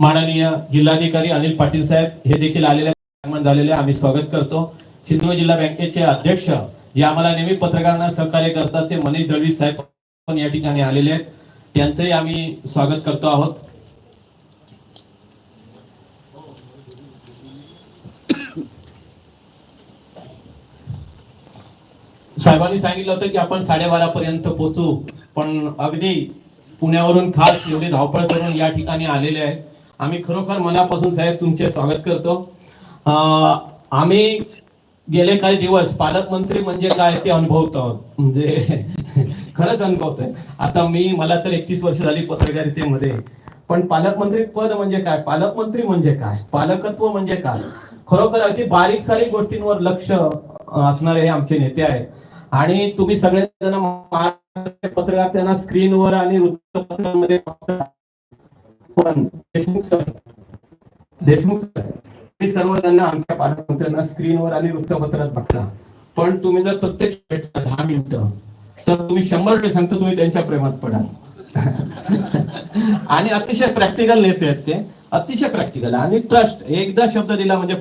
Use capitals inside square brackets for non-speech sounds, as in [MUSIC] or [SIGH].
माननीय जिल्हाधिकारी अनिल पाटील साहेब हे देखील आलेले आगमन झालेले आम्ही स्वागत करतो. सिंधुदुर्ग जिल्हा बँकेचे अध्यक्ष जे आम्हाला नेहमी पत्रकारांना सहकार्य करतात ते मनीष दळवी साहेब पण या ठिकाणी आलेले आहेत. त्यांचंही आम्ही स्वागत करतो आहोत. साहेबांनी सांगितलं होतं की आपण साडेबारा पर्यंत पोहोचू पण अगदी पुण्यावरून खास एवढी धावपळ करून या ठिकाणी आलेले आहे. आम्ही खरोखर मनापासून साहेब तुमचे स्वागत करतो. आम्ही गेले काही दिवस पालकमंत्री म्हणजे काय ते अनुभवतो आहोत. म्हणजे खरंच अनुभवतोय. आता मी मला तर एकतीस वर्ष झाली पत्रकारितेमध्ये. पण पालकमंत्री पद म्हणजे काय? पालकमंत्री म्हणजे काय? पालकत्व म्हणजे काय? खरोखर अगदी बारीक सारीक गोष्टींवर लक्ष असणारे हे आमचे नेते आहेत. आणि तुम्ही सगळेजण पत्रकार त्यांना स्क्रीनवर आणि वृत्तपत्रांमध्ये पण देशमुख सर देशमुख सर हे सर्व त्यांना आमच्या पालकमंत्र्यांना स्क्रीनवर आणि वृत्तपत्रात बघता. पण तुम्ही जर प्रत्यक्ष भेटता दहा मिनिटं तर तुम्ही शंभर टक्के सांगतो तुम्ही त्यांच्या प्रेमात पडाल. [LAUGHS] आणि अतिशय प्रॅक्टिकल नेते आहेत ते. अतिशय प्रॅक्टिकल आणि ट्रस्ट एकदा शब्द दिला म्हणजे